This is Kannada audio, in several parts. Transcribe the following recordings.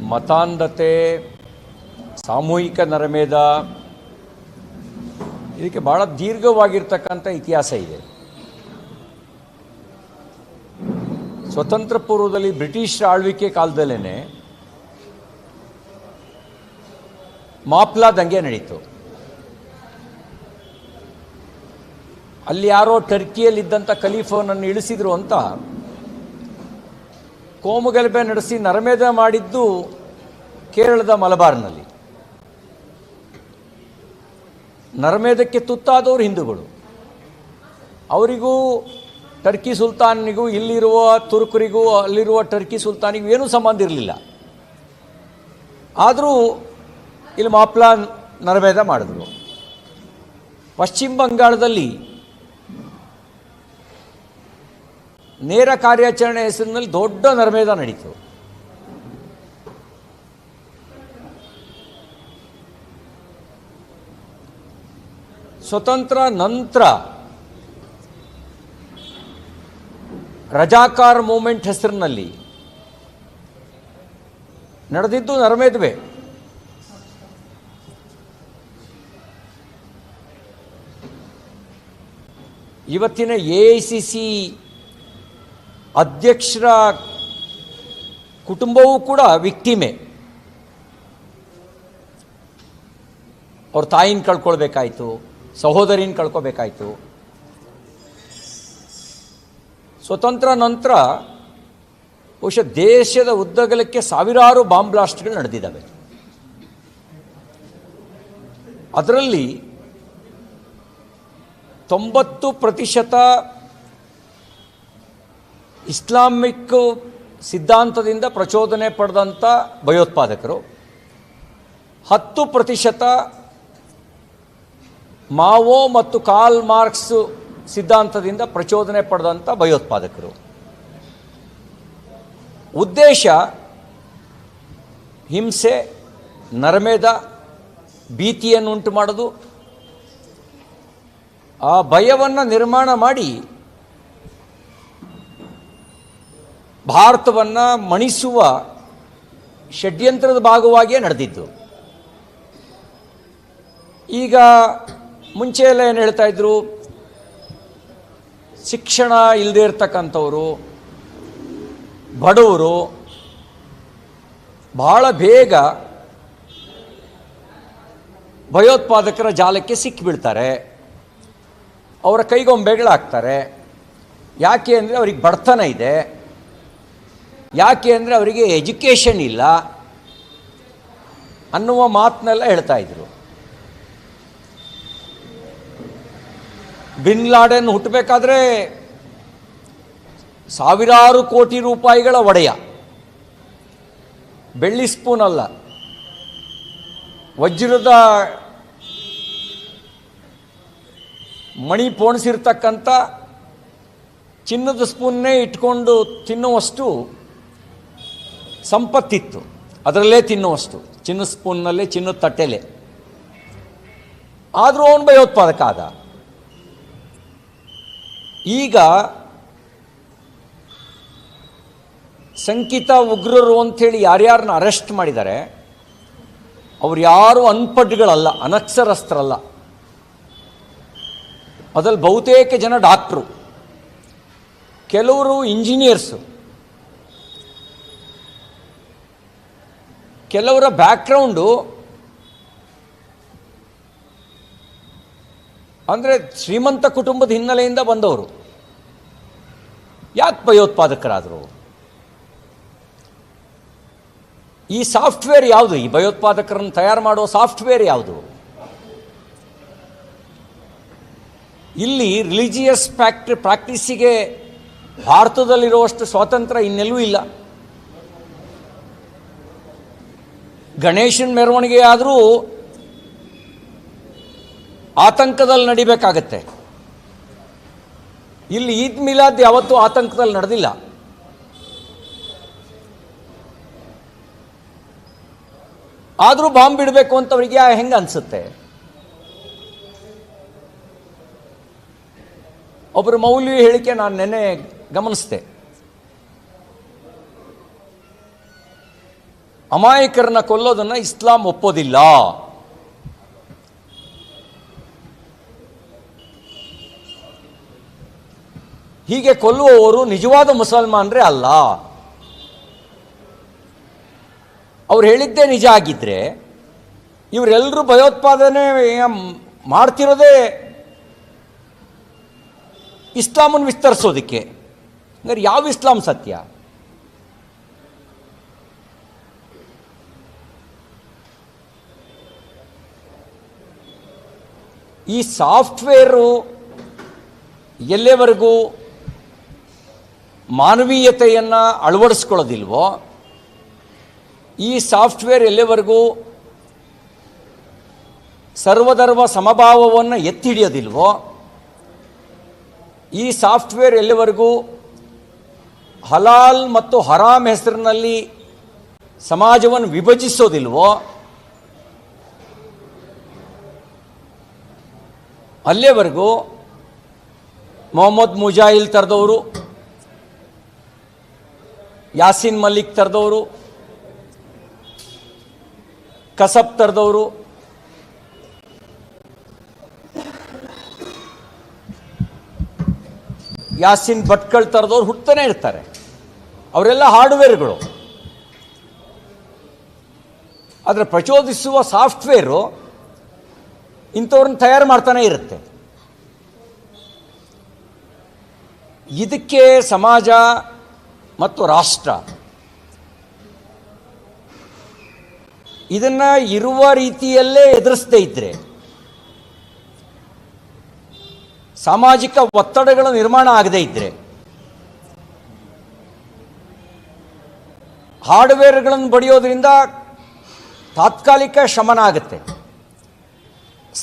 ಮತಾಂಧತೆ, ಸಾಮೂಹಿಕ ನರಮೇಧ, ಇದಕ್ಕೆ ಭಾಳ ದೀರ್ಘವಾಗಿರ್ತಕ್ಕಂಥ ಇತಿಹಾಸ ಇದೆ. ಸ್ವತಂತ್ರ ಪೂರ್ವದಲ್ಲಿ ಬ್ರಿಟಿಷ್ ಆಳ್ವಿಕೆ ಕಾಲದಲ್ಲೇ ಮಾಪ್ಲಾ ದಂಗೆ ನಡೀತು. ಅಲ್ಲಿ ಯಾರೋ ಟರ್ಕಿಯಲ್ಲಿದ್ದಂಥ ಖಲೀಫನನ್ನು ಇಳಿಸಿದ್ರು ಅಂತ ಕೋಮುಗಲಭೆ ನಡೆಸಿ ನರಮೇಧ ಮಾಡಿದ್ದು ಕೇರಳದ ಮಲಬಾರ್ನಲ್ಲಿ. ನರಮೇಧಕ್ಕೆ ತುತ್ತಾದವರು ಹಿಂದೂಗಳು. ಅವರಿಗೂ ಟರ್ಕಿ ಸುಲ್ತಾನಿಗೂ ಇಲ್ಲಿರುವ ತುರ್ಕರಿಗೂ ಅಲ್ಲಿರುವ ಟರ್ಕಿ ಸುಲ್ತಾನಿಗೂ ಏನೂ ಸಂಬಂಧ ಇರಲಿಲ್ಲ. ಆದರೂ ಇಲ್ಲಿ ಮಾಪ್ಲಾ ನರಮೇಧ ಮಾಡಿದ್ರು. ಪಶ್ಚಿಮ ಬಂಗಾಳದಲ್ಲಿ ನೇರ ಕಾರ್ಯಾಚರಣೆ ಹೆಸರಿನಲ್ಲಿ ದೊಡ್ಡ ನರಮೇಧ ನಡೀತು. ಸ್ವತಂತ್ರ ನಂತರ ರಜಾಕಾರ್ ಮೂಮೆಂಟ್ ಹೆಸರಿನಲ್ಲಿ ನಡೆದಿದ್ದು ನರಮೇಧವೇ. ಇವತ್ತಿನ ಎ ಸಿ ಸಿ ಅಧ್ಯಕ್ಷರ ಕುಟುಂಬವೂ ಕೂಡ ವಿಕ್ಟಿಮೆ. ಅವ್ರ ತಾಯಿನ ಕಳ್ಕೊಳ್ಬೇಕಾಯಿತು, ಸಹೋದರಿನ ಕಳ್ಕೊಬೇಕಾಯ್ತು ಸ್ವತಂತ್ರ ನಂತರ ಬಹುಶಃ ದೇಶದ ಉದ್ದಗಲಕ್ಕೆ ಸಾವಿರಾರು ಬಾಂಬ್ ಬ್ಲಾಸ್ಟ್ಗಳು ನಡೆದಿದ್ದಾವೆ. ಅದರಲ್ಲಿ ತೊಂಬತ್ತು ಪ್ರತಿಶತ ಇಸ್ಲಾಮಿಕ್ ಸಿದ್ಧಾಂತದಿಂದ ಪ್ರಚೋದನೆ ಪಡೆದಂಥ ಭಯೋತ್ಪಾದಕರು, ಹತ್ತು ಪ್ರತಿಶತ ಮಾವೋ ಮತ್ತು ಕಾಲ್ ಮಾರ್ಕ್ಸ್ ಸಿದ್ಧಾಂತದಿಂದ ಪ್ರಚೋದನೆ ಪಡೆದಂಥ ಭಯೋತ್ಪಾದಕರು. ಉದ್ದೇಶ, ಹಿಂಸೆ, ನರಮೇಧ ಭೀತಿಯನ್ನು ಉಂಟು ಮಾಡೋದು. ಆ ಭಯವನ್ನು ನಿರ್ಮಾಣ ಮಾಡಿ ಭಾರತವನ್ನು ಮಣಿಸುವ ಷಡ್ಯಂತ್ರದ ಭಾಗವಾಗಿಯೇ ನಡೆದಿದ್ದು. ಈಗ ಮುಂಚೆ ಎಲ್ಲ ಏನು ಹೇಳ್ತಾ ಇದ್ರು? ಶಿಕ್ಷಣ ಇಲ್ಲದೆ ಇರ್ತಕ್ಕಂಥವರು, ಬಡವರು ಬಹಳ ಬೇಗ ಭಯೋತ್ಪಾದಕರ ಜಾಲಕ್ಕೆ ಸಿಕ್ಕಿಬಿಡ್ತಾರೆ. ಅವರ ಕೈಗೊಂಬೆಗಳಾಗ್ತಾರೆ. ಯಾಕೆ ಅಂದರೆ ಅವ್ರಿಗೆ ಬಡತನ ಇದೆ. ಯಾಕೆ ಅಂದರೆ ಅವರಿಗೆ ಎಜುಕೇಷನ್ ಇಲ್ಲ ಅನ್ನುವ ಮಾತನ್ನೆಲ್ಲ ಹೇಳ್ತಾ ಇದ್ರು. ಬಿನ್ ಲಾಡೆನ್ ಹುಟ್ಟಬೇಕಾದ್ರೆ ಸಾವಿರಾರು ಕೋಟಿ ರೂಪಾಯಿಗಳ ಒಡೆಯ. ಬೆಳ್ಳಿ ಸ್ಪೂನ್ ಅಲ್ಲ. ವಜ್ರದ ಮಣಿ ಪೋಣಿಸಿರ್ತಕ್ಕಂಥ ಚಿನ್ನದ ಸ್ಪೂನ್ನೇ ಇಟ್ಕೊಂಡು ತಿನ್ನುವಷ್ಟು ಸಂಪತ್ತಿತ್ತು. ಅದರಲ್ಲೇ ತಿನ್ನುವಷ್ಟು. ಚಿನ್ನ ಸ್ಪೂನ್ನಲ್ಲೇ ಚಿನ್ನದ ತಟ್ಟೆಲೆ. ಆದರೂ ಅವನು ಭಯೋತ್ಪಾದಕ ಆದ. ಈಗ ಸಂಕಿತ ಉಗ್ರರು ಅಂಥೇಳಿ ಯಾರ್ಯಾರನ್ನ ಅರೆಸ್ಟ್ ಮಾಡಿದ್ದಾರೆ, ಅವ್ರು ಯಾರು ಅನ್ಪಡ್ಗಳಲ್ಲ, ಅನಕ್ಷರಸ್ಥರಲ್ಲ. ಅದರಲ್ಲಿ ಬಹುತೇಕ ಜನ ಡಾಕ್ಟ್ರು. ಕೆಲವರು ಇಂಜಿನಿಯರ್ಸು. ಕೆಲವರ ಬ್ಯಾಕ್ಗ್ರೌಂಡು ಅಂದರೆ ಶ್ರೀಮಂತ ಕುಟುಂಬದ ಹಿನ್ನೆಲೆಯಿಂದ ಬಂದವರು. ಯಾಕೆ ಭಯೋತ್ಪಾದಕರಾದರು? ಈ ಸಾಫ್ಟ್ವೇರ್ ಯಾವುದು? ಈ ಭಯೋತ್ಪಾದಕರನ್ನು ತಯಾರು ಮಾಡುವ ಸಾಫ್ಟ್ವೇರ್ ಯಾವುದು? ಇಲ್ಲಿ ರಿಲಿಜಿಯಸ್ ಫ್ಯಾಕ್ಟ್ರಿ ಪ್ರಾಕ್ಟೀಸಿಗೆ ಭಾರತದಲ್ಲಿರುವಷ್ಟು ಸ್ವಾತಂತ್ರ್ಯ ಇನ್ನೆಲ್ಲೂ ಇಲ್ಲ. ಗಣೇಶನ ಮೆರವಣಿಗೆ ಆದರೂ ಆತಂಕದಲ್ಲಿ ನಡಿಬೇಕಾಗತ್ತೆ. ಇಲ್ಲಿ ಈದ್ ಮಿಲಾದ್ ಯಾವತ್ತೂ ಆತಂಕದಲ್ಲಿ ನಡೆದಿಲ್ಲ. ಆದರೂ ಬಾಂಬ್ ಬಿಡಬೇಕು ಅಂತ ಅವರಿಗೆ ಹೆಂಗೆ ಅನಿಸುತ್ತೆ? ಒಬ್ಬರು ಮೌಲ್ಯ ಹೇಳಿಕೆ ನಾನು ನೆನ್ನೆ ಗಮನಿಸಿದೆ. ಅಮಾಯಕರನ್ನ ಕೊಲ್ಲೋದನ್ನ ಇಸ್ಲಾಂ ಒಪ್ಪೋದಿಲ್ಲ. ಹೀಗೆ ಕೊಲ್ಲುವವರು ನಿಜವಾದ ಮುಸಲ್ಮಾನರೇ ಅಲ್ಲ. ಅವ್ರು ಹೇಳಿದ್ದೇ ನಿಜ ಆಗಿದ್ರೆ ಇವರೆಲ್ಲರೂ ಭಯೋತ್ಪಾದನೆ ಮಾಡ್ತಿರೋದೇ ಇಸ್ಲಾಮನ್ನು ವಿಸ್ತರಿಸೋದಕ್ಕೆ. ಹಂಗಾರೆ ಯಾವ ಇಸ್ಲಾಂ ಸತ್ಯ? ಈ ಸಾಫ್ಟ್ವೇರು ಎಲ್ಲಿವರೆಗೂ ಮಾನವೀಯತೆಯನ್ನು ಅಳವಡಿಸ್ಕೊಳ್ಳೋದಿಲ್ವೋ, ಈ ಸಾಫ್ಟ್ವೇರ್ ಎಲ್ಲಿವರೆಗೂ ಸರ್ವಧರ್ಮ ಸಮಭಾವವನ್ನು ಎತ್ತಿ ಹಿಡಿಯೋದಿಲ್ವೋ ಈ ಸಾಫ್ಟ್ವೇರ್ ಎಲ್ಲಿವರೆಗೂ ಹಲಾಲ್ ಮತ್ತು ಹರಾಮ್ ಹೆಸರಿನಲ್ಲಿ ಸಮಾಜವನ್ನು ವಿಭಜಿಸೋದಿಲ್ವೋ ಅಲ್ಲಿಯವರೆಗೂ ಮೊಹಮ್ಮದ್ ಮುಜಾಹಿಲ್ ತರದವರು, ಯಾಸಿನ್ ಮಲ್ಲಿಕ್ ತರದವರು, ಕಸಬ್ ತರದವರು, ಯಾಸಿನ್ ಭಟ್ಕಳ್ ತರದವ್ರು ಹುಡ್ತಾನೆ ಇರ್ತಾರೆ. ಅವರೆಲ್ಲ ಹಾರ್ಡ್ವೇರ್ಗಳು. ಆದರೆ ಪ್ರಚೋದಿಸುವ ಸಾಫ್ಟ್ವೇರು ಇಂಥವ್ರನ್ನ ತಯಾರು ಮಾಡ್ತಾನೆ ಇರುತ್ತೆ. ಇದಕ್ಕೆ ಸಮಾಜ ಮತ್ತು ರಾಷ್ಟ್ರ ಇದನ್ನು ಇರುವ ರೀತಿಯಲ್ಲೇ ಎದುರಿಸದೇ ಇದ್ದರೆ ಸಾಮಾಜಿಕ ಒತ್ತಡಗಳು ನಿರ್ಮಾಣ ಆಗದೇ ಇದ್ದರೆ ಹಾರ್ಡ್ವೇರ್ಗಳನ್ನು ಬಡಿಯೋದ್ರಿಂದ ತಾತ್ಕಾಲಿಕ ಶಮನ ಆಗುತ್ತೆ.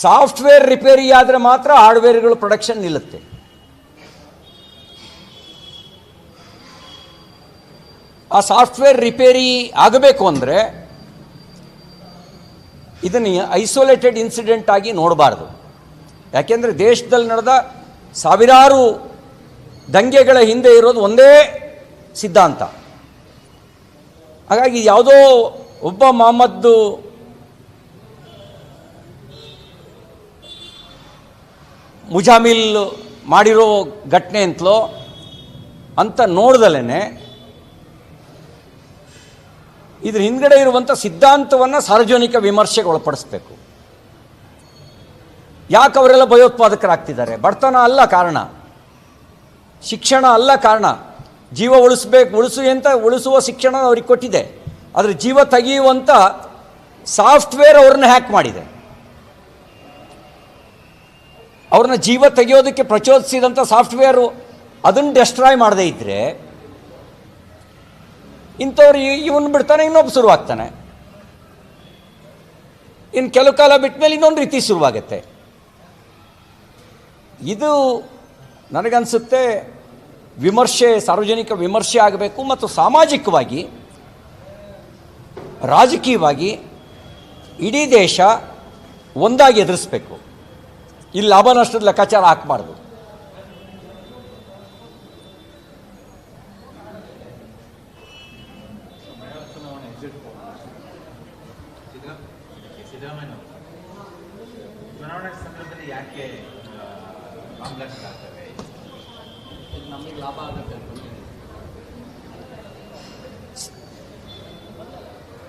ಸಾಫ್ಟ್ವೇರ್ ರಿಪೇರಿ ಆದರೆ ಮಾತ್ರ ಹಾರ್ಡ್ವೇರ್ಗಳು ಪ್ರೊಡಕ್ಷನ್ ನಿಲ್ಲುತ್ತೆ. ಆ ಸಾಫ್ಟ್ವೇರ್ ರಿಪೇರಿ ಆಗಬೇಕು ಅಂದರೆ ಇದನ್ನು ಐಸೋಲೇಟೆಡ್ ಇನ್ಸಿಡೆಂಟ್ ಆಗಿ ನೋಡಬಾರ್ದು. ಯಾಕೆಂದರೆ ದೇಶದಲ್ಲಿ ನಡೆದ ಸಾವಿರಾರು ದಂಗೆಗಳ ಹಿಂದೆ ಇರೋದು ಒಂದೇ ಸಿದ್ಧಾಂತ. ಹಾಗಾಗಿ ಯಾವುದೋ ಒಬ್ಬ ಮೊಹಮ್ಮದ್ದು ಮುಜಾಮಿಲ್ ಮಾಡಿರೋ ಘಟನೆ ಅಂತಲೋ ಅಂತ ನೋಡ್ದಲೇ ಇದ್ರ ಹಿಂದ್ಗಡೆ ಇರುವಂಥ ಸಿದ್ಧಾಂತವನ್ನು ಸಾರ್ವಜನಿಕ ವಿಮರ್ಶೆಗೆ ಒಳಪಡಿಸ್ಬೇಕು. ಯಾಕೆ ಅವರೆಲ್ಲ ಭಯೋತ್ಪಾದಕರಾಗ್ತಿದ್ದಾರೆ? ಬಡತನ ಅಲ್ಲ ಕಾರಣ. ಶಿಕ್ಷಣ ಅಲ್ಲ ಕಾರಣ. ಜೀವ ಉಳಿಸ್ಬೇಕು, ಉಳಿಸು ಅಂತ ಉಳಿಸುವ ಶಿಕ್ಷಣ ಅವ್ರಿಗೆ ಕೊಟ್ಟಿದೆ. ಆದರೆ ಜೀವ ತೆಗೆಯುವಂಥ ಸಾಫ್ಟ್ವೇರ್ ಅವ್ರನ್ನ ಹ್ಯಾಕ್ ಮಾಡಿದೆ. ಅವ್ರನ್ನ ಜೀವ ತೆಗೆಯೋದಕ್ಕೆ ಪ್ರಚೋದಿಸಿದಂಥ ಸಾಫ್ಟ್ವೇರು ಅದನ್ನು ಡೆಸ್ಟ್ರಾಯ್ ಮಾಡದೇ ಇದ್ದರೆ ಇಂಥವ್ರು ಇವನು ಬಿಡ್ತಾನೆ, ಇನ್ನೊಬ್ಬ ಶುರುವಾಗ್ತಾನೆ. ಇನ್ನು ಕೆಲವು ಕಾಲ ಬಿಟ್ಟ ಮೇಲೆ ಇನ್ನೊಂದು ರೀತಿ ಶುರುವಾಗುತ್ತೆ. ಇದು ನನಗನ್ಸುತ್ತೆ ವಿಮರ್ಶೆ, ಸಾರ್ವಜನಿಕ ವಿಮರ್ಶೆ ಆಗಬೇಕು ಮತ್ತು ಸಾಮಾಜಿಕವಾಗಿ, ರಾಜಕೀಯವಾಗಿ ಇಡೀ ದೇಶ ಒಂದಾಗಿ ಎದುರಿಸ್ಬೇಕು. ಇಲ್ಲಿ ಲಾಭ ನಷ್ಟದ ಲೆಕ್ಕಾಚಾರ ಹಾಕಬಾರ್ದು.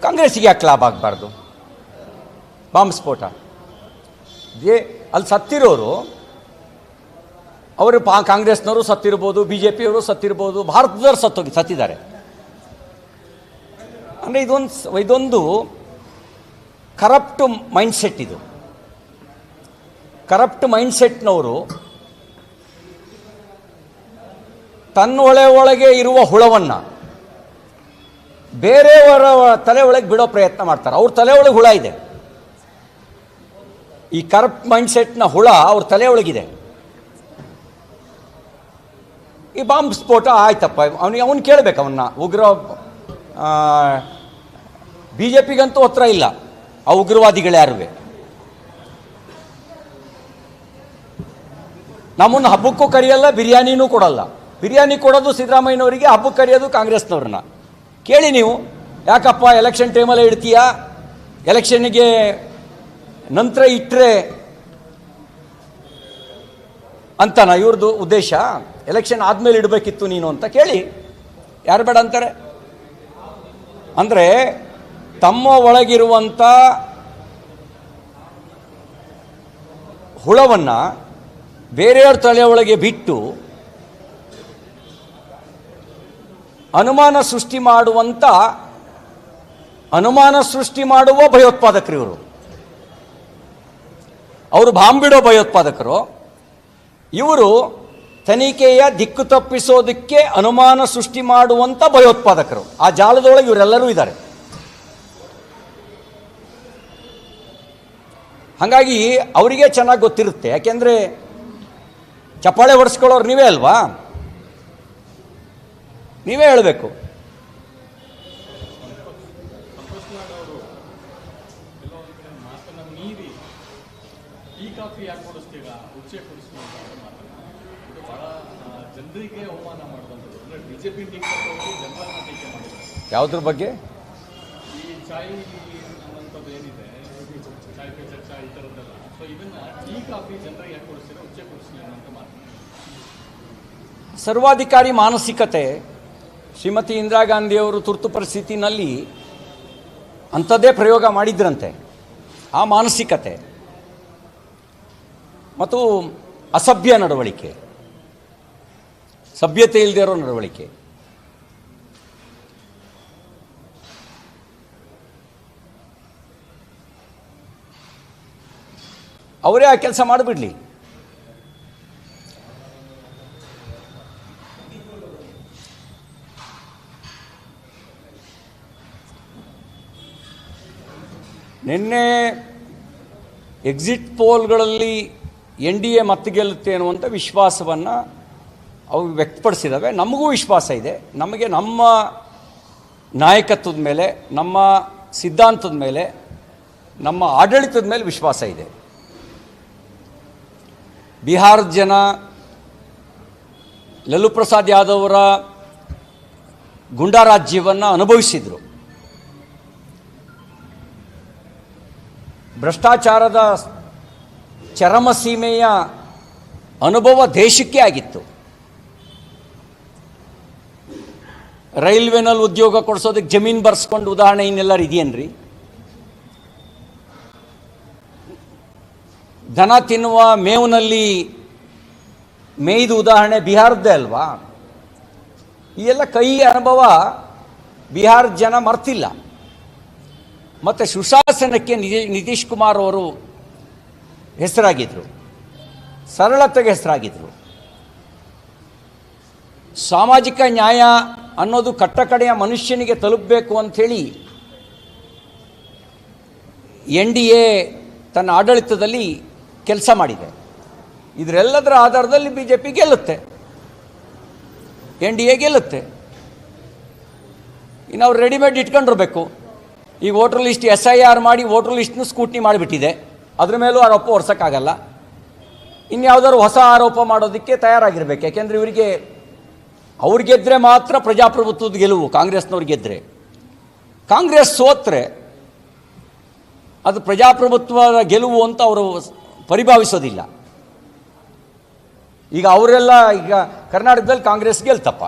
ಕಾಂಗ್ರೆಸ್ಗೆ ಯಾಕೆ ಲಾಭ ಆಗಬಾರ್ದು? ಬಾಂಬ್ ಸ್ಫೋಟ. ದೇ ಅಲ್ಲಿ ಸತ್ತಿರೋರು, ಅವರು ಪಾ ಕಾಂಗ್ರೆಸ್ನವರು ಸತ್ತಿರ್ಬೋದು ಬಿ ಜೆ ಪಿಯವರು ಸತ್ತಿರ್ಬೋದು, ಭಾರತದವರು ಸತ್ತೋಗಿ ಸತ್ತಿದ್ದಾರೆ. ಅಂದರೆ ಇದೊಂದು ಇದೊಂದು ಕರಪ್ಟ್ ಮೈಂಡ್ಸೆಟ್ ಇದು. ಕರಪ್ಟ್ ಮೈಂಡ್ಸೆಟ್ನವರು ತನ್ನೊಳೆ ಒಳಗೆ ಇರುವ ಹುಳವನ್ನು ಬೇರೆಯವರ ತಲೆ ಒಳಗೆ ಬಿಡೋ ಪ್ರಯತ್ನ ಮಾಡ್ತಾರೆ. ಅವ್ರ ತಲೆ ಒಳಗೆ ಹುಳ ಇದೆ. ಈ ಕರಪ್ಟ್ ಮೈಂಡ್ಸೆಟ್ನ ಹುಳ ಅವ್ರ ತಲೆ ಒಳಗಿದೆ. ಈ ಬಾಂಬ್ ಸ್ಫೋಟ ಆಯ್ತಪ್ಪ. ಅವನಿಗೆ ಅವನು ಕೇಳಬೇಕು ಅವನ್ನ ಉಗ್ರ ಬಿ ಜೆ ಪಿಗಂತೂ ಹತ್ರ ಇಲ್ಲ. ಆ ಉಗ್ರವಾದಿಗಳು ಯಾರುವೆ? ನಮ್ಮನ್ನು ಹಬ್ಬಕ್ಕೂ ಕರೆಯಲ್ಲ, ಬಿರಿಯಾನಿನೂ ಕೊಡಲ್ಲ. ಬಿರಿಯಾನಿ ಕೊಡೋದು ಸಿದ್ದರಾಮಯ್ಯನವರಿಗೆ ಹಬ್ಬಕ್ಕೆ ಕರೆಯೋದು ಕಾಂಗ್ರೆಸ್ನವ್ರನ್ನ. ಕೇಳಿ ನೀವು. ಯಾಕಪ್ಪ ಎಲೆಕ್ಷನ್ ಟೈಮಲ್ಲೇ ಇಡ್ತೀಯಾ? ಎಲೆಕ್ಷನ್ನಿಗೆ ನಂತರ ಇಟ್ಟರೆ ಅಂತನ ಇವ್ರದ್ದು ಉದ್ದೇಶ. ಎಲೆಕ್ಷನ್ ಆದಮೇಲೆ ಇಡಬೇಕಿತ್ತು ನೀನು ಅಂತ ಕೇಳಿ. ಯಾರು ಬೇಡ ಅಂತಾರೆ? ಅಂದರೆ ತಮ್ಮ ಒಳಗಿರುವಂಥ ಹುಳವನ್ನು ಬೇರೆಯವ್ರ ತಲೆಯೊಳಗೆ ಬಿಟ್ಟು ಅನುಮಾನ ಸೃಷ್ಟಿ ಮಾಡುವಂಥ ಅನುಮಾನ ಸೃಷ್ಟಿ ಮಾಡುವ ಭಯೋತ್ಪಾದಕರು ಇವರು. ಅವರು ಬಾಂಬಿಡೋ ಬಿಡೋ ಭಯೋತ್ಪಾದಕರು. ಇವರು ತನಿಖೆಯ ದಿಕ್ಕು ತಪ್ಪಿಸೋದಕ್ಕೆ ಅನುಮಾನ ಸೃಷ್ಟಿ ಮಾಡುವಂಥ ಭಯೋತ್ಪಾದಕರು. ಆ ಜಾಲದೊಳಗೆ ಇವರೆಲ್ಲರೂ ಇದ್ದಾರೆ. ಹಾಗಾಗಿ ಅವರಿಗೆ ಚೆನ್ನಾಗಿ ಗೊತ್ತಿರುತ್ತೆ. ಯಾಕೆಂದರೆ ಚಪ್ಪಾಳೆ ಹೊಡೆಸ್ಕೊಳ್ಳೋರು ನೀವೇ ಅಲ್ವಾ? ನೀವೇ ಹೇಳಬೇಕು ಮಾತನ್ನ ಮೀರಿ ಟೀ ಕಾಫಿ ಯಾಕೆ ಕೊಡಿಸ್ತೀರಾ ಉಚ್ಚೆ ಕೊಡಿಸ್ತೀವಿ ಅಂತ ಮಾತನ್ನ ಇದು ಬಹಳ ಜನರಿಗೆ ಅವಮಾನ ಮಾಡುವಂಥದ್ದು. ಅಂದ್ರೆ ಬಿಜೆಪಿ ಟೀಕೆ ಹೋಗಿ ಜನರನ್ನ ಟೀಕೆ ಮಾಡಿದ್ದಾರೆ. ಯಾವುದ್ರ ಬಗ್ಗೆ? ಈ ಚಾಯ್ ಅನ್ನುವಂಥದ್ದು ಏನಿದೆ ಚಾಯ್ ಪೇ ಚರ್ಚಾ ಈ ಥರದ್ದೆಲ್ಲ. ಸೊ ಇದನ್ನ ಟೀ ಕಾಫಿ ಜನರಿಗೆ ಯಾಕೆ ಕೊಡಿಸ್ತೀರಾ ಉಚ್ಚೆ ಕೊಡಿಸ್ಲಿ ಅನ್ನೋಂಥ ಮಾತು. ಸರ್ವಾಧಿಕಾರಿ ಮಾನಸಿಕತೆ ಶ್ರೀಮತಿ ಇಂದಿರಾ ಗಾಂಧಿಯವರು ತುರ್ತು ಪರಿಸ್ಥಿತಿನಲ್ಲಿ ಅಂಥದ್ದೇ ಪ್ರಯೋಗ ಮಾಡಿದ್ರಂತೆ. ಆ ಮಾನಸಿಕತೆ ಮತ್ತು ಅಸಭ್ಯ ನಡವಳಿಕೆ. ಸಭ್ಯತೆ ಇಲ್ಲದೆ ಇರೋ ನಡವಳಿಕೆ. ಅವರೇ ಆ ಕೆಲಸ ಮಾಡಿಬಿಡ್ಲಿ. ನಿನ್ನೆ ಎಕ್ಸಿಟ್ ಪೋಲ್ಗಳಲ್ಲಿ ಎನ್ ಡಿ ಎ ಮತ್ತೆ ಗೆಲ್ಲುತ್ತೆ ಅನ್ನುವಂಥ ವಿಶ್ವಾಸವನ್ನು ಅವು ವ್ಯಕ್ತಪಡಿಸಿದ್ದಾವೆ ನಮಗೂ ವಿಶ್ವಾಸ ಇದೆ. ನಮಗೆ ನಮ್ಮ ನಾಯಕತ್ವದ ಮೇಲೆ, ನಮ್ಮ ಸಿದ್ಧಾಂತದ ಮೇಲೆ, ನಮ್ಮ ಆಡಳಿತದ ಮೇಲೆ ವಿಶ್ವಾಸ ಇದೆ. ಬಿಹಾರದ ಜನ, ಲಲ್ಲೂ ಪ್ರಸಾದ್ ಯಾದವರ ಗುಂಡಾರಾಜ್ಯವನ್ನು ಅನುಭವಿಸಿದರು. ಭ್ರಷ್ಟಾಚಾರದ ಚರಮಸೀಮೆಯ ಅನುಭವ ದೇಶಕ್ಕೆ ಆಗಿತ್ತು. ರೈಲ್ವೆನಲ್ಲಿ ಉದ್ಯೋಗ ಕೊಡಿಸೋದಕ್ಕೆ ಜಮೀನು ಬರ್ಸ್ಕೊಂಡು ಉದಾಹರಣೆ ಇನ್ನೆಲ್ಲರೂ ಇದೆಯೇನ್ರಿ ದನ ತಿನ್ನುವ ಮೇವಿನಲ್ಲಿ ಮೇಯ್ದ ಉದಾಹರಣೆ ಬಿಹಾರದ್ದೇ ಅಲ್ವಾ? ಈ ಎಲ್ಲ ಕೈ ಅನುಭವ ಬಿಹಾರ ಜನ ಮರ್ತಿಲ್ಲ. ಮತ್ತು ಸುಶಾಸನಕ್ಕೆ ನಿಧಿ, ನಿತೀಶ್ ಕುಮಾರ್ ಅವರು ಹೆಸರಾಗಿದ್ದರು ಸರಳತೆಗೆ ಹೆಸರಾಗಿದ್ದರು ಸಾಮಾಜಿಕ ನ್ಯಾಯ ಅನ್ನೋದು ಕಟ್ಟಕಡೆಯ ಮನುಷ್ಯನಿಗೆ ತಲುಪಬೇಕು ಅಂಥೇಳಿ ಎನ್ ಡಿ ಎ ತನ್ನ ಆಡಳಿತದಲ್ಲಿ ಕೆಲಸ ಮಾಡಿದೆ. ಇದರೆಲ್ಲದರ ಆಧಾರದಲ್ಲಿ ಬಿ ಜೆ ಪಿ ಗೆಲ್ಲುತ್ತೆ. ಎನ್ ಡಿ ಎ ಗೆಲ್ಲುತ್ತೆ. ಇನ್ನು ಅವ್ರು ರೆಡಿಮೇಡ್ ಇಟ್ಕೊಂಡಿರ್ಬೇಕು. ಈ voter list S I R ಮಾಡಿ ವೋಟರ್ ಲಿಸ್ಟ್ನು ಸ್ಕೂಟ್ನಿ ಮಾಡಿಬಿಟ್ಟಿದೆ. ಅದ್ರ ಮೇಲೂ ಆರೋಪ ಹೊರ್ಸೋಕ್ಕಾಗಲ್ಲ ಇನ್ಯಾವುದಾದ್ರು ಹೊಸ ಆರೋಪ ಮಾಡೋದಕ್ಕೆ ತಯಾರಾಗಿರ್ಬೇಕು. ಯಾಕೆಂದರೆ ಇವರಿಗೆ ಅವ್ರು ಗೆದ್ದರೆ ಮಾತ್ರ ಪ್ರಜಾಪ್ರಭುತ್ವದ ಗೆಲುವು, ಕಾಂಗ್ರೆಸ್ನವ್ರು ಗೆದ್ದರೆ ಕಾಂಗ್ರೆಸ್ ಸೋತ್ರೆ ಅದು ಪ್ರಜಾಪ್ರಭುತ್ವದ ಗೆಲುವು ಅಂತ ಅವರು ಪರಿಭಾವಿಸೋದಿಲ್ಲ. ಈಗ ಅವರೆಲ್ಲ ಈಗ ಕರ್ನಾಟಕದಲ್ಲಿ ಕಾಂಗ್ರೆಸ್ ಗೆಲ್ತಪ್ಪ.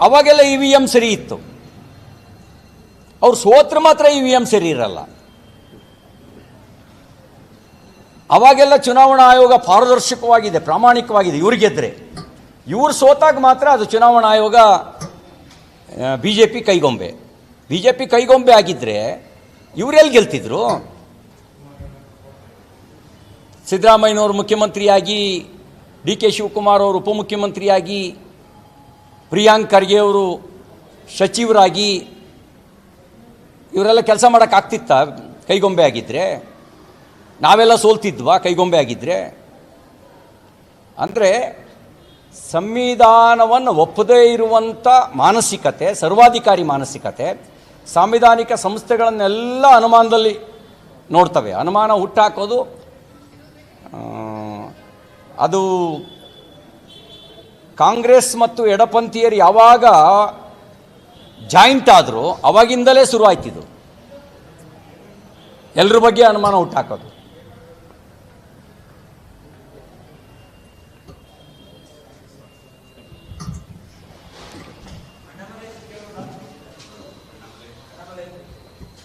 ಅವಾಗೆಲ್ಲ ಇ ವಿ ಎಂ ಸರಿ ಇತ್ತು. ಅವ್ರು ಸೋತ್ರ ಮಾತ್ರ ಇ ವಿ ಎಂ ಸರಿ ಇರಲ್ಲ. ಅವಾಗೆಲ್ಲ ಚುನಾವಣಾ ಆಯೋಗ ಪಾರದರ್ಶಕವಾಗಿದೆ, ಪ್ರಾಮಾಣಿಕವಾಗಿದೆ. ಇವ್ರು ಗೆದ್ದರೆ ಇವ್ರು ಸೋತಾಗ ಮಾತ್ರ ಅದು ಚುನಾವಣಾ ಆಯೋಗ ಬಿ ಜೆ ಪಿ ಕೈಗೊಂಬೆ. ಬಿ ಜೆ ಪಿ ಕೈಗೊಂಬೆ ಆಗಿದ್ದರೆ ಇವರೆಲ್ಲಿ ಗೆಲ್ತಿದ್ರು? ಸಿದ್ದರಾಮಯ್ಯನವರು ಮುಖ್ಯಮಂತ್ರಿಯಾಗಿ, ಡಿ ಕೆ ಶಿವಕುಮಾರ್ ಅವರು ಉಪಮುಖ್ಯಮಂತ್ರಿಯಾಗಿ, ಪ್ರಿಯಾಂಕ್ ಖರ್ಗೆ ಅವರು ಸಚಿವರಾಗಿ, ಇವರೆಲ್ಲ ಕೆಲಸ ಮಾಡೋಕ್ಕಾಗ್ತಿತ್ತ ಕೈಗೊಂಬೆ ಆಗಿದ್ದರೆ ನಾವೆಲ್ಲ ಸೋಲ್ತಿದ್ವಾ? ಕೈಗೊಂಬೆ ಆಗಿದ್ದರೆ ಅಂದರೆ ಸಂವಿಧಾನವನ್ನು ಒಪ್ಪದೇ ಇರುವಂಥ ಮಾನಸಿಕತೆ, ಸರ್ವಾಧಿಕಾರಿ ಮಾನಸಿಕತೆ, ಸಾಂವಿಧಾನಿಕ ಸಂಸ್ಥೆಗಳನ್ನೆಲ್ಲ ಅನುಮಾನದಲ್ಲಿ ನೋಡ್ತವೆ. ಅನುಮಾನ ಹುಟ್ಟಾಕೋದು ಅದು ಕಾಂಗ್ರೆಸ್ ಮತ್ತು ಎಡಪಂಥೀಯರು ಯಾವಾಗ ಜಾಯಿಂಟ್ ಆದರೂ ಅವಾಗಿಂದಲೇ ಶುರುವಾಯ್ತಿದ್ದು ಎಲ್ಲರ ಬಗ್ಗೆ ಅನುಮಾನ ಹುಟ್ಟಾಕೋದು.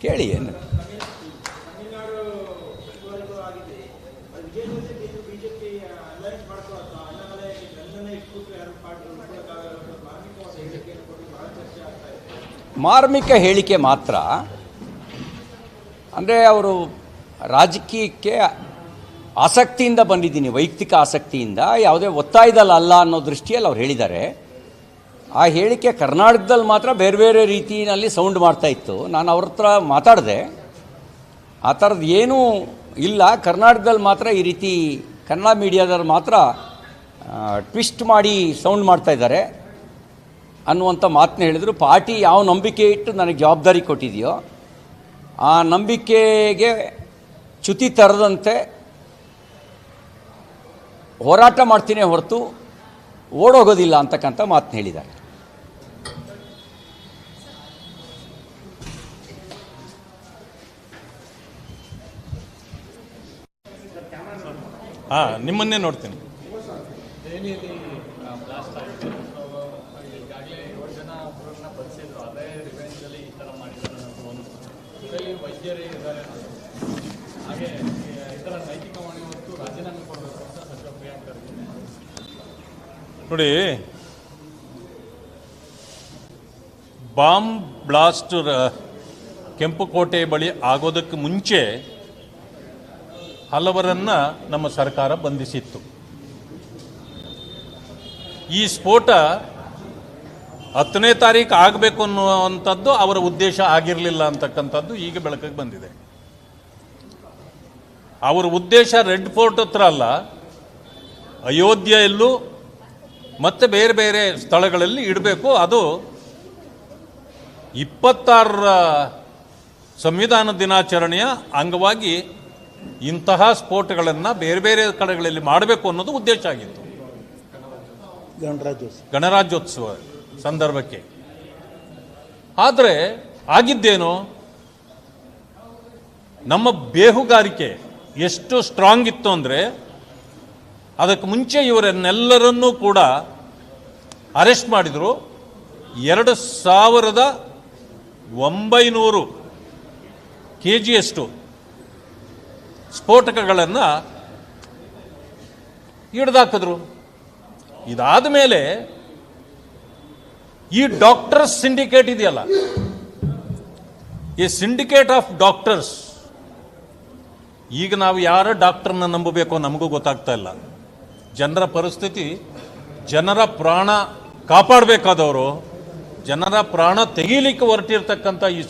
ಕೇಳಿ ಏನು? ಮಾರ್ಮಿಕ ಹೇಳಿಕೆ ಮಾತ್ರ. ಅಂದರೆ ಅವರು ರಾಜಕೀಯಕ್ಕೆ ಆಸಕ್ತಿಯಿಂದ ಬಂದಿದ್ದೀನಿ, ವೈಯಕ್ತಿಕ ಆಸಕ್ತಿಯಿಂದ, ಯಾವುದೇ ಒತ್ತಾಯದಲ್ಲ ಅಲ್ಲ ಅನ್ನೋ ದೃಷ್ಟಿಯಲ್ಲಿ ಅವ್ರು ಹೇಳಿದ್ದಾರೆ. ಆ ಹೇಳಿಕೆ ಕರ್ನಾಟಕದಲ್ಲಿ ಮಾತ್ರ ಬೇರೆ ಬೇರೆ ರೀತಿಯಲ್ಲಿ ಸೌಂಡ್ ಮಾಡ್ತಾ ಇತ್ತು. ನಾನು ಅವ್ರ ಹತ್ರ ಮಾತಾಡಿದೆ. ಆ ಥರದ್ದು ಏನೂ ಇಲ್ಲ. ಕರ್ನಾಟಕದಲ್ಲಿ ಮಾತ್ರ ಈ ರೀತಿ ಕನ್ನಡ ಮೀಡಿಯಾದಲ್ಲಿ ಮಾತ್ರ ಟ್ವಿಸ್ಟ್ ಮಾಡಿ ಸೌಂಡ್ ಮಾಡ್ತಾ ಇದ್ದಾರೆ. ಅನ್ನುವಂಥ ಮಾತನ್ನ ಹೇಳಿದರು. ಪಾರ್ಟಿ ಯಾವ ನಂಬಿಕೆ ಇಟ್ಟು ನನಗೆ ಜವಾಬ್ದಾರಿ ಕೊಟ್ಟಿದೆಯೋ, ಆ ನಂಬಿಕೆಗೆ ಚ್ಯುತಿ ತರದಂತೆ ಹೋರಾಟ ಮಾಡ್ತೀನಿ ಹೊರತು ಓಡೋಗೋದಿಲ್ಲ ಅಂತಕ್ಕಂಥ ಮಾತನ್ನ ಹೇಳಿದ್ದಾರೆ. ಸಚಿವ ನಿಮ್ಮನ್ನೇ ನೋಡ್ತೀನಿ. ನೋಡಿ ಬಾಂಬ್ ಬ್ಲಾಸ್ಟ್ ಕೆಂಪು ಕೆಂಪುಕೋಟೆ ಬಳಿ ಆಗೋದಕ್ಕೆ ಮುಂಚೆ ಹಲವರನ್ನ ನಮ್ಮ ಸರ್ಕಾರ ಬಂಧಿಸಿತ್ತು. ಈ ಸ್ಫೋಟ ಹತ್ತನೇ ತಾರೀಕು ಆಗಬೇಕು ಅನ್ನುವಂಥದ್ದು ಅವರ ಉದ್ದೇಶ ಆಗಿರಲಿಲ್ಲ ಅಂತಕ್ಕಂಥದ್ದು ಈಗ ಬೆಳಕಿಗೆ ಬಂದಿದೆ. ಅವರ ಉದ್ದೇಶ ರೆಡ್ ಫೋರ್ಟ್ ಹತ್ರ ಅಲ್ಲ, ಅಯೋಧ್ಯೆಯಲ್ಲೂ ಮತ್ತೆ ಬೇರೆ ಬೇರೆ ಸ್ಥಳಗಳಲ್ಲಿ ಇಡಬೇಕು. ಅದು ಇಪ್ಪತ್ತಾರರ ಸಂವಿಧಾನ ದಿನಾಚರಣೆಯ ಅಂಗವಾಗಿ ಇಂತಹ ಸ್ಫೋಟಗಳನ್ನು ಬೇರೆ ಬೇರೆ ಕಡೆಗಳಲ್ಲಿ ಮಾಡಬೇಕು ಅನ್ನೋದು ಉದ್ದೇಶ ಆಗಿತ್ತು. ಗಣರಾಜ್ಯೋತ್ಸವ. ಗಣರಾಜ್ಯೋತ್ಸವ ಸಂದರ್ಭಕ್ಕೆ. ಆದರೆ ಆಗಿದ್ದೇನು? ನಮ್ಮ ಬೇಹುಗಾರಿಕೆ ಎಷ್ಟು ಸ್ಟ್ರಾಂಗ್ ಇತ್ತು ಅಂದರೆ ಅದಕ್ಕೆ ಮುಂಚೆ ಇವರನ್ನೆಲ್ಲರನ್ನೂ ಕೂಡ ಅರೆಸ್ಟ್ ಮಾಡಿದರು. ಎರಡು ಸಾವಿರದ ಒಂಬೈನೂರು ಕೆ ಜಿಯಷ್ಟು ಸ್ಫೋಟಕಗಳನ್ನು ಹಿಡ್ದಾಕಿದ್ರು. ಇದಾದ ಮೇಲೆ ಈ ಡಾಕ್ಟರ್ಸ್ ಸಿಂಡಿಕೇಟ್ ಇದೆಯಲ್ಲ? ಈ ಸಿಂಡಿಕೇಟ್ ಆಫ್ ಡಾಕ್ಟರ್ಸ್, ಈಗ ನಾವು ಯಾರ ಡಾಕ್ಟರ್ನ ನಂಬಬೇಕೋ ನಮಗೂ ಗೊತ್ತಾಗ್ತಾ ಇಲ್ಲ. ಜನರ ಪರಿಸ್ಥಿತಿ, ಜನರ ಪ್ರಾಣ ಕಾಪಾಡಬೇಕಾದವರು, ಜನರ ಪ್ರಾಣ ತೆಗೀಲಿಕ್ಕೆ ಹೊರಟಿರ್ತಕ್ಕಂಥ ಈ